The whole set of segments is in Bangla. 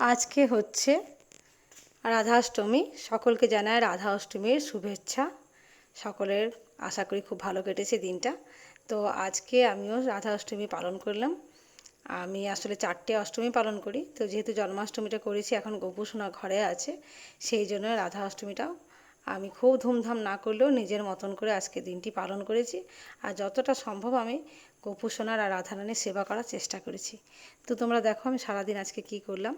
আজকে হচ্ছে রাধাষ্টমী। সকলকে জানায় রাধা অষ্টমীর শুভেচ্ছা। সকলের আশা করি খুব ভালো কেটেছে দিনটা। তো আজকে আমিও রাধা অষ্টমী পালন করলাম। আমি আসলে চারটে অষ্টমী পালন করি। তো যেহেতু জন্মাষ্টমীটা করেছি, এখন গোপুসোনা ঘরে আছে, সেই জন্য রাধা অষ্টমীটাও আমি খুব ধুমধাম না করলেও নিজের মতন করে আজকে দিনটি পালন করেছি। আর যতটা সম্ভব আমি গোপুসোনার আর রাধারানীর সেবা করার চেষ্টা করেছি। তো তোমরা দেখো আমি সারাদিন আজকে কি করলাম।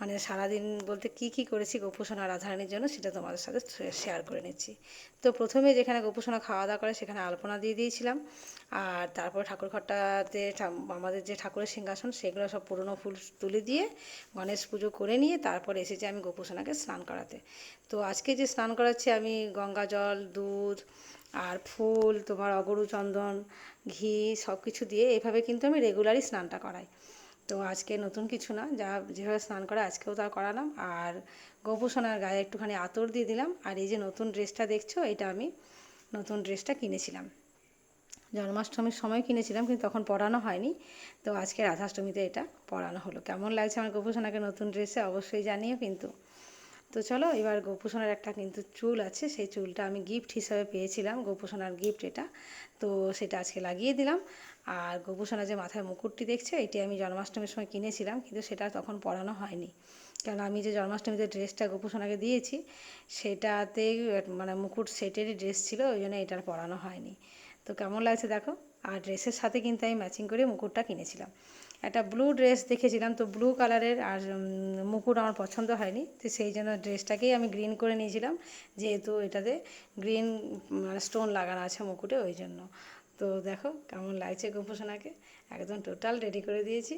মানে সারাদিন বলতে কি কি করেছি গোপুসোনা রাধারানীর জন্য সেটা তোমাদের সাথে শেয়ার করে নিচ্ছি। তো প্রথমে যেখানে গোপুসোনা খাওয়া দাওয়া করে সেখানে আলপনা দিয়ে দিয়েছিলাম। আর তারপর ঠাকুর ঘরটাতে আমাদের যে ঠাকুরের সিংহাসন সেগুলো সব পুরনো ফুল তুলে দিয়ে গণেশ পুজো করে নিয়ে তারপর এসেছি আমি গোপুসোনাকে স্নান করাতে। তো আজকে যে স্নান করাচ্ছি আমি গঙ্গা জল, দুধ আর ফুল, তোমার অগরু চন্দন, ঘি সব কিছু দিয়ে এভাবে কিন্তু আমি রেগুলারই স্নানটা করাই। তো আজকে নতুন কিছু না, যা যেভাবে স্নান করে আজকেও তা করালাম। আর গোপুসোনার গায়ে একটুখানি আতর দিয়ে দিলাম। আর এই যে নতুন ড্রেসটা দেখছ, এটা আমি নতুন ড্রেসটা কিনেছিলাম। জন্মাষ্টমীর সময় কিনেছিলাম, কিন্তু তখন পরানো হয়নি। তো আজকে রাধাষ্টমীতে এটা পরানো হলো। কেমন লাগছে আমার গোপুসোনাকে নতুন ড্রেসে অবশ্যই জানিও কিন্তু। তো চলো এবার গোপুসোনার একটা কিন্তু চুল আছে, সেই চুলটা আমি গিফট হিসাবে পেয়েছিলাম, গোপুসোনার গিফট এটা। তো সেটা আজকে লাগিয়ে দিলাম। আর গোপুসোনা যে মাথায় মুকুটটি দেখছে, এটি আমি জন্মাষ্টমীর সময় কিনেছিলাম, কিন্তু সেটা তখন পরানো হয়নি। কারণ আমি যে জন্মাষ্টমীতে ড্রেসটা গোপুসোনাকে দিয়েছি, সেটাতে মানে মুকুট সেটেরই ড্রেস ছিল, ওই জন্য এটার পরানো হয়নি। তো কেমন লাগছে দেখো? আর ড্রেসের সাথে কিন্তু আমি ম্যাচিং করে মুকুটটা কিনেছিলাম। একটা ব্লু ড্রেস দেখেছিলাম, তো ব্লু কালারের আর মুকুট আমার পছন্দ হয়নি, তো সেই জন্য ড্রেসটাকেই আমি গ্রিন করে নিয়েছিলাম, যেহেতু এটাতে গ্রিন মানে স্টোন লাগানো আছে মুকুটে, ওই জন্য। তো দেখো কেমন লাগছে গোপোষণাকে একদম টোটাল রেডি করে দিয়েছি।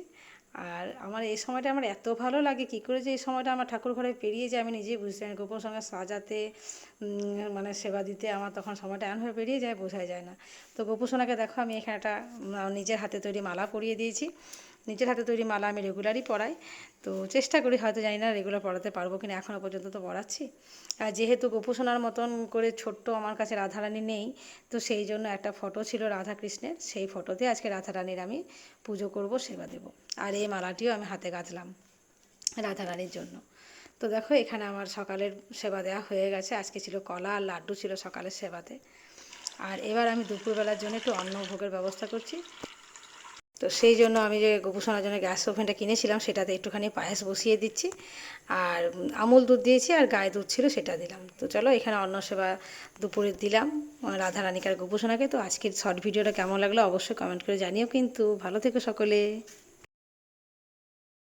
আর আমার এই সময়টা আমার এত ভালো লাগে, কী করে যে এই সময়টা আমার ঠাকুর ঘরে পেরিয়ে যায়, আমি নিজেই বুঝতে পারি গোপন সঙ্গে সাজাতে মানে সেবা দিতে আমার তখন সময়টা এমনভাবে পেরিয়ে যায়, বোঝাই যায় না। তো গোপুসোনাকে দেখো আমি এখানে একটা নিজের হাতে তৈরি মালা পরিয়ে দিয়েছি। নিজের হাতে তৈরি মালা আমি রেগুলারই পরাই। তো চেষ্টা করি, হয়তো জানি না রেগুলার পড়াতে পারব কিনা এখনও পর্যন্ত তো পড়াচ্ছি আর যেহেতু গোপুসোনার মতন করে ছোট্ট আমার কাছে রাধারানী নেই, তো সেই জন্য একটা ফটো ছিল রাধাকৃষ্ণের, সেই ফটোতে আজকে রাধারানীর আমি পুজো করব, সেবা দেব। আর এই মালাটিও আমি হাতে গাঁথলাম রাধারানীর জন্য। তো দেখো, এখানে আমার সকালের সেবা দেওয়া হয়ে গেছে। আজকে ছিল কলা আর লাড্ডু ছিল সকালের সেবাতে। আর এবার আমি দুপুরবেলার জন্য একটু অন্ন ভোগের ব্যবস্থা করছি। তো সেই জন্য আমি যে গোপুসোনার জন্য গ্যাস ওভেনটা কিনেছিলাম, সেটাতে একটুখানি পায়েস বসিয়ে দিচ্ছি। আর আমুল দুধ দিয়েছি আর গায়ে দুধ ছিল সেটা দিলাম। তো চলো এখানে অন্ন সেবা দুপুরে দিলাম রাধা রানিকার গোপুসোনাকে। তো আজকের শর্ট ভিডিওটা কেমন লাগল অবশ্যই কমেন্ট করে জানিও কিন্তু। ভালো থেকো সকলে।